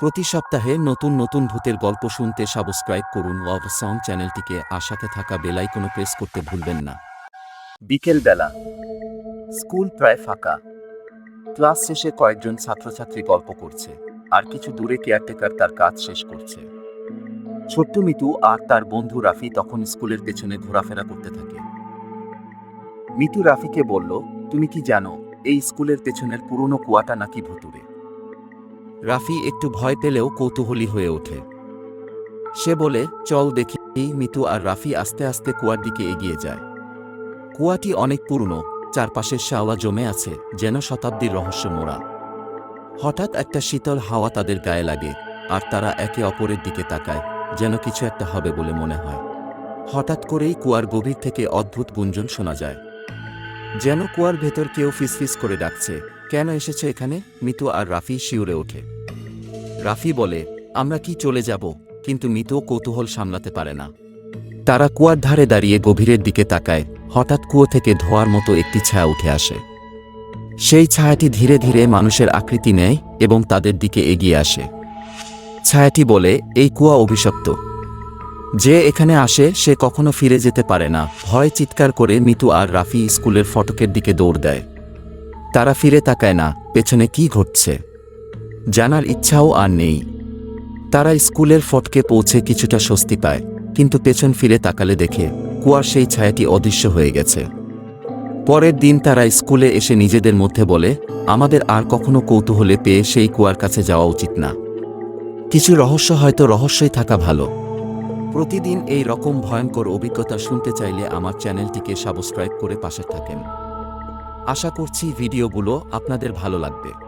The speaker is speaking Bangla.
প্রতি সপ্তাহে নতুন নতুন ভূতের গল্প শুনতে সাবস্ক্রাইব করুন ওয়াভ সাউন্ড চ্যানেলটিকে। আর সাথে থাকা বেলাইকনও প্রেস করতে ভুলবেন না। বিকেলবেলা। স্কুল প্রায় ফাঁকা। ক্লাস শেষে কয়েকজন ছাত্রছাত্রী গল্প করছে। আর কিছু দূরে কেয়ারটেকার তার কাজ শেষ করছে। ছোট্ট মিতু আর তার বন্ধু রাফি তখন স্কুলের পেছনে ঘোরাফেরা করতে থাকে। মিতু রাফিকে বলল, তুমি কি জানো, এই স্কুলের পেছনের পুরনো কুয়াটা নাকি ভুতুরে রাফি একটু ভয় পেলেও কৌতূহলী হয়ে ওঠে। সে বলে, চল দেখি, মিতু আর রাফি আস্তে আস্তে কুয়ার দিকে এগিয়ে যায়। কুয়াটি অনেক পুরনো, চারপাশে শ্যাওলা জমে আছে, যেন শতাব্দীর রহস্য মোড়া। হঠাৎ একটা শীতল হাওয়া তাদের গায়ে লাগে, আর তারা একে অপরের দিকে তাকায়, যেন কিছু একটা হবে বলে মনে হয়। হঠাৎ করেই কুয়ার গভীর থেকে অদ্ভুত গুঞ্জন শোনা যায়। যেন কুয়ার ভেতর কেউ ফিসফিস করে ডাকছে কেন এসেছে এখানে? মিতু আর রাফি শিউরে ওঠে। রাফি বলে, আমরা কি চলে যাব? কিন্তু মিতু কৌতূহল সামলাতে পারে না। তারা কুয়ার ধারে দাঁড়িয়ে গভীরের দিকে তাকায়। হঠাৎ কুয়ো থেকে ধোয়ার মতো একটি ছায়া উঠে আসে। সেই ছায়াটি ধীরে ধীরে মানুষের আকৃতি নেয় এবং তাদের দিকে এগিয়ে আসে। ছায়াটি বলে, এই কুয়া অভিশপ্ত। যে এখানে আসে, সে কখনো ফিরে যেতে পারে না। ভয় চিৎকার করে মিতু আর রাফি স্কুলের ফটকের দিকে দৌড় দেয়। তারা ফিরে তাকায় না, পেছনে কি ঘটছে? জানার ইচ্ছাও আর নেই। তারা স্কুলের ফটকে পৌঁছে কিছুটা স্বস্তি পায়, কিন্তু পেছন ফিরে তাকালে দেখে কুয়ার সেই ছায়াটি অদৃশ্য হয়ে গেছে। পরের দিন তারা স্কুলে এসে নিজেদের মধ্যে বলে, আমাদের আর কখনো কৌতূহলে পেয়ে সেই কুয়ার কাছে যাওয়া উচিত না। কিছু রহস্য হয়তো রহস্যই থাকা ভালো। প্রতিদিন এই রকম ভয়ঙ্কর অভিজ্ঞতা শুনতে চাইলে আমার চ্যানেলটিকে সাবস্ক্রাইব করে পাশে থাকেন। আশা করছি ভিডিওগুলো আপনাদের ভালো লাগবে।